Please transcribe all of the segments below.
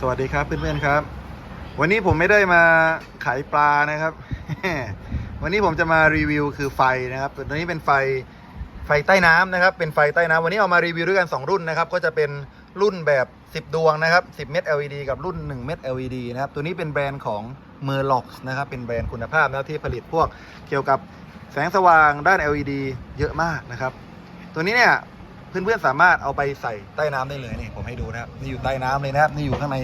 สวัสดีครับเพื่อนๆครับ วันนี้ผมไม่ได้มาขายปลานะครับ วันนี้ผมจะมารีวิวคือไฟนะครับตัวนี้เป็นไฟไฟใต้น้ำนะครับ เป็นไฟใต้น้ำวันนี้เอามารีวิวด้วยกัน 2 รุ่นนะครับ ก็จะเป็นรุ่นแบบ 10 ดวงนะครับ 10 เม็ด LED กับรุ่น 1 เม็ด LED นะครับ ตัวนี้เป็นแบรนด์ของ m e r l o x นะครับ เป็นแบรนด์คุณภาพนะครับที่ผลิตพวกเกี่ยวกับแสงสว่างด้าน LED เยอะมากนะครับ ตัวนี้เนี่ย เพื่อนๆสามารถเอาไปใส่ใต้น้ำได้เลยนี่ผมให้ดูนะครับนี่อยู่ใต้น้ำเลยนะครับ นี่อยู่ข้างใน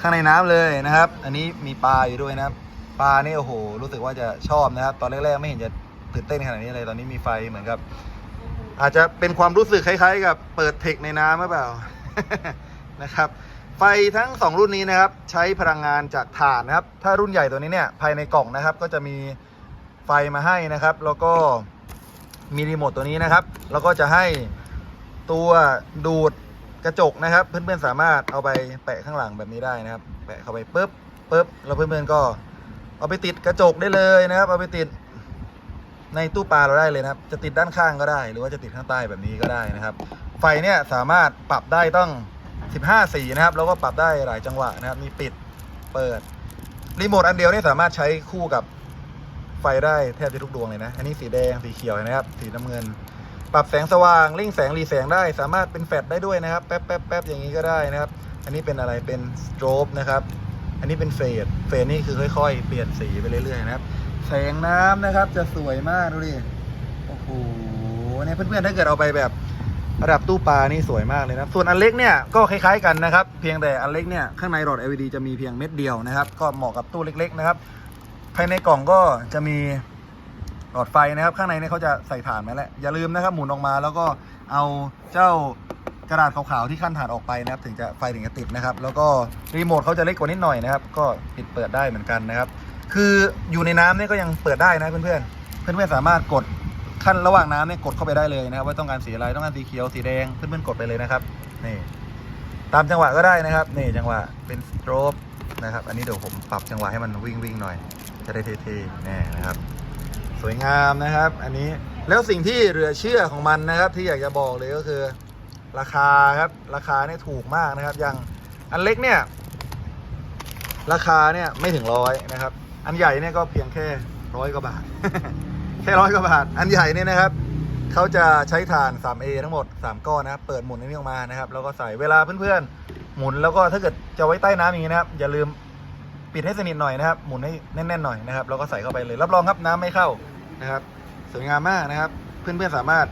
ข้างในน้ำเลยนะครับ อันนี้มีปลาอยู่ด้วยนะครับ ปลาเนี่ยโอ้โหรู้สึกว่าจะชอบนะครับ ตอนแรกๆไม่เห็นจะตื่นเต้นขนาดนี้เลยตอนนี้มีไฟเหมือนกับ อาจจะเป็นความรู้สึกคล้าย ๆ กับเปิดเทคในน้ำหรือเปล่านะครับ ไฟทั้ง 2 รุ่นนี้นะครับ ใช้พลังงานจากถ่านนะครับ ถ้ารุ่นใหญ่ตัวนี้เนี่ยภายในกล่องนะครับ ก็จะมีไฟมาให้นะครับ แล้วก็มีรีโมทตัวนี้นะครับ แล้วก็จะให้ ตัวดูดกระจกนะครับ เพื่อนๆสามารถเอาไปแปะข้างหลังแบบนี้ได้นะครับ แปะเข้าไปปุ๊บปุ๊บแล้วเพื่อนๆก็เอาไปติดกระจกได้เลยนะครับ เอาไปติดในตู้ปลาเราได้เลยนะครับ จะติดด้านข้างก็ได้ หรือว่าจะติดข้างใต้แบบนี้ก็ได้นะครับ ไฟเนี่ยสามารถปรับได้ต้อง 15 สีนะครับ แล้วก็ปรับได้หลายจังหวะนะครับ มีปิด เปิด รีโมทอันเดียวนี่สามารถใช้คู่กับไฟได้แทบจะทุกดวงเลยนะ อันนี้สีแดง สีเขียวนะครับ สีน้ำเงิน ปรับแสงสว่างเร่งแสงรีแสงได้ สามารถเป็นแฟลชได้ด้วยนะครับแป๊บแป๊บแป๊บอย่างนี้ก็ได้นะครับ อันนี้เป็นอะไรเป็นสโตรบนะครับ อันนี้เป็นเฟดเฟดนี่คือค่อยๆ เปลี่ยนสีไปเรื่อยๆนะครับ แสงน้ำนะครับจะสวยมากดูดิโอ้โหเนี่ยเพื่อนๆถ้าเกิดเอาไปแบบระดับตู้ปลานี่สวยมากเลยนะส่วนอันเล็กเนี่ยก็คล้ายๆกันนะครับ เพียงแต่อันเล็กเนี่ยข้างในหลอด LED จะมีเพียงเม็ดเดียวนะครับ ก็เหมาะกับตู้เล็ก ๆ นะครับ ภายในกล่องก็จะมี หลอดไฟนะครับ ข้างในเนี่ยเขาจะใส่ถ่านมาแล้วอย่าลืมนะครับหมุนออกมาแล้วก็เอาเจ้ากระดาษขาวๆที่ขั้นถ่านออกไปนะครับ ถึงจะไฟถึงจะติดนะครับ แล้วก็รีโมทเขาจะเล็กกว่านิดหน่อยนะครับ ก็ปิดเปิดได้เหมือนกันนะครับ คืออยู่ในน้ำเนี่ยก็ยังเปิดได้นะเพื่อนๆเพื่อนๆสามารถกดขั้นระหว่างน้ำเนี่ยกดเข้าไปได้เลยนะครับ ว่าต้องการสีอะไรต้องการสีเขียวสีแดงเพื่อนๆกดไปเลยนะครับนี่ตามจังหวะก็ได้นะครับนี่จังหวะเป็นสโตรบนะครับ อันนี้เดี๋ยวผมปรับจังหวะให้มันวิ่งวิ่งๆหน่อย จะได้เท่ๆแน่นะครับ สวยงามนะครับ อันนี้แล้วสิ่งที่เหลือเชื่อของมันนะครับ ที่อยากจะบอกเลยก็คือ ราคาครับราคาเนี่ยถูกมากนะครับ อย่างอันเล็กเนี่ย ราคาเนี่ยไม่ถึงร้อยนะครับ อันใหญ่เนี่ยก็เพียงแค่ร้อยกว่าบาท แค่ร้อยกว่าบาท อันใหญ่เนี่ยนะครับเขาจะใช้ถ่าน 3A ทั้งหมด 3 ก้อนนะครับ เปิดหมุนอันนี้ออกมานะครับ แล้วก็ใส่เวลาเพื่อนๆ หมุนแล้วก็ถ้าเกิดจะไว้ใต้น้ำอย่างนี้นะครับ อย่าลืมปิดให้สนิทหน่อยนะครับ หมุนให้แน่นๆหน่อยนะครับ แล้วก็ใส่เข้าไปเลย รับรองครับน้ำไม่เข้า นะครับสวยงามมากนะครับ เพื่อนๆสามารถ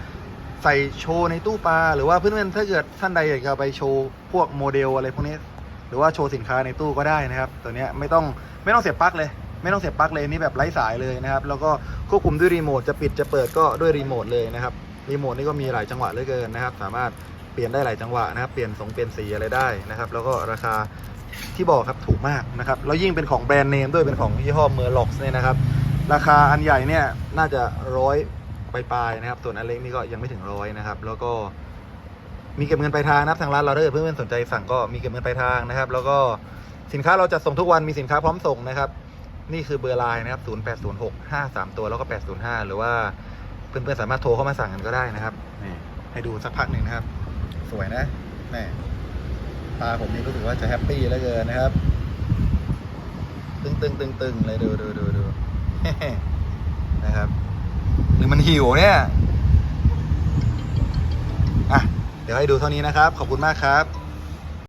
ใส่โชว์ในตู้ปลาหรือว่าเพื่อนๆถ้าเกิดท่านใดอยากจะไปโชว์พวกโมเดลอะไรพวกนี้ หรือว่าโชว์สินค้าในตู้ก็ได้นะครับ ตัวนี้ไม่ต้องไม่ต้องเสียบปลั๊กเลย ไม่ต้องเสียบปลั๊กเลยนี่แบบไร้สายเลยนะครับ แล้วก็ควบคุมด้วยรีโมทจะปิดจะเปิดก็ด้วยรีโมทเลยนะครับรีโมทนี่ก็มีหลายจังหวะเหลือเกินนะครับ สามารถเปลี่ยนได้หลายจังหวะนะครับ เปลี่ยนสงเปลี่ยนสีอะไรได้นะครับ แล้วก็ราคาที่บอกครับถูกมากนะครับแล้วยิ่งเป็นของแบรนด์เนมด้วยเป็นของยี่ห้อเมอร์ล็อกเนี่ยนะครับ ราคาอันใหญ่เนี่ยน่าจะร้อยปลายๆนะครับ ส่วนอันเล็กนี่ก็ยังไม่ถึงร้อยนะครับ แล้วก็มีเก็บเงินปลายทางนะครับทางร้านเราถ้าเกิดเพื่อนๆสนใจสั่งก็มีเก็บเงินปลายทางนะครับ แล้วก็สินค้าเราจะส่งทุกวันมีสินค้าพร้อมส่งนะครับ นี่คือเบอร์ไลน์นะครับ 0806 53 ตัวแล้วก็ 805 หรือว่าเพื่อนๆสามารถโทรเข้ามาสั่งกันก็ได้นะครับนี่ให้ดูสักพักหนึ่งนะครับ สวยนะแม่ตาผมนี่รู้สึกว่าจะแฮปปี้เหลือเกินนะครับ ตึงตึงตึงตึงเลยดูดูดูดู นะครับ หรือมันหิวเนี่ย อะ เดี๋ยวให้ดูเท่านี้นะครับ ขอบคุณมากครับ